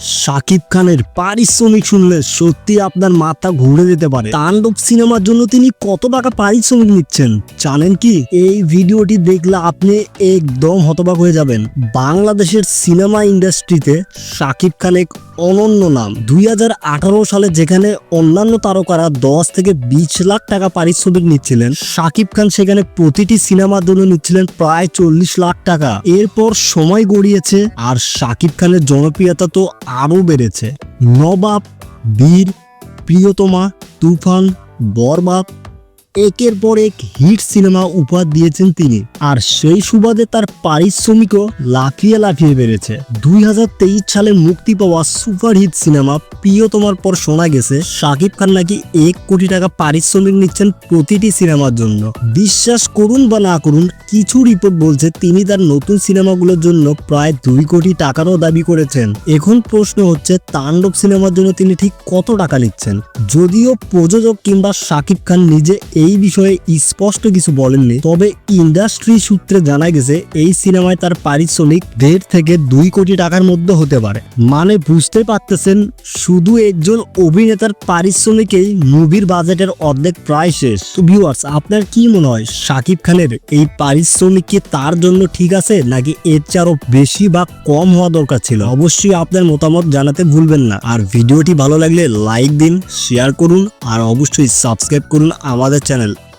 শাকিব খানের পারিশ্রমিক শুনলে সত্যি আপনার মাথা ঘুরে যেতে পারে। তাণ্ডব সিনেমার জন্য তিনি কত টাকা পারিশ্রমিক নিচ্ছেন? জানেন কি? এই ভিডিওটি দেখলে আপনি একদম হতবাক হয়ে যাবেন। বাংলাদেশের সিনেমা ইন্ডাস্ট্রিতে শাকিব খান এক অনন্য নাম। দুই হাজার আঠারো সালে যেখানে অন্যান্য তারকারা দশ থেকে বিশ লাখ টাকা পারিশ্রমিক নিচ্ছিলেন, শাকিব খান সেখানে প্রতিটি সিনেমার জন্য নিচ্ছিলেন প্রায় চল্লিশ লাখ টাকা। এরপর সময় গড়িয়েছে আর শাকিব খানের জনপ্রিয়তা তো আরও বেড়েছে। নবাব, বীর, প্রিয়তমা, তুফান, বরবাদ একের পর এক হিট সিনেমা উপহার দিয়েছেন তিনি। আর সেই সুবাদে তার পারিশ্রমিকও লাফিয়ে লাফিয়ে বেড়েছে। দুই হাজার তেইশ সালে মুক্তি পাওয়া সুপার হিট সিনেমা প্রিয়তমার পর শোনা গেছে। শাকিব খান নাকি এক কোটি টাকা পারিশ্রমিক নিচ্ছেন প্রতিটি সিনেমার জন্য। বিশ্বাস করুন বা না করুন, কিছু রিপোর্ট বলছে তিনি তার নতুন সিনেমাগুলোর জন্য প্রায় দুই কোটি টাকারও দাবি করেছেন। এখন প্রশ্ন হচ্ছে, তাণ্ডব সিনেমার জন্য তিনি ঠিক কত টাকা নিচ্ছেন? যদিও প্রযোজক কিংবা শাকিব খান নিজে এই বিষয়ে স্পষ্ট কিছু বলেননি। তবে ইন্ডাস্ট্রি সূত্রে জানা গেছে, এই সিনেমায় তার পারিশ্রমিক দেড় থেকে দুই কোটি টাকার মধ্যে হতে পারে। মানে বুঝতে পারতেছেন, শুধু একজন অভিনেতার পারিশ্রমিকেই মুভির বাজেটের অর্ধেক প্রায় শেষ। তো ভিউয়ার্স আপনার কি মনে হয়, শাকিব খানের এই পারিশ্রমিক কি তার জন্য ঠিক আছে, নাকি এর আরও বেশি বা কম হওয়া দরকার ছিল? অবশ্যই আপনার মতামত জানাতে ভুলবেন না। আর ভিডিওটি ভালো লাগলে লাইক দিন শেয়ার করুন, আর অবশ্যই সাবস্ক্রাইব করুন আমাদের تشانل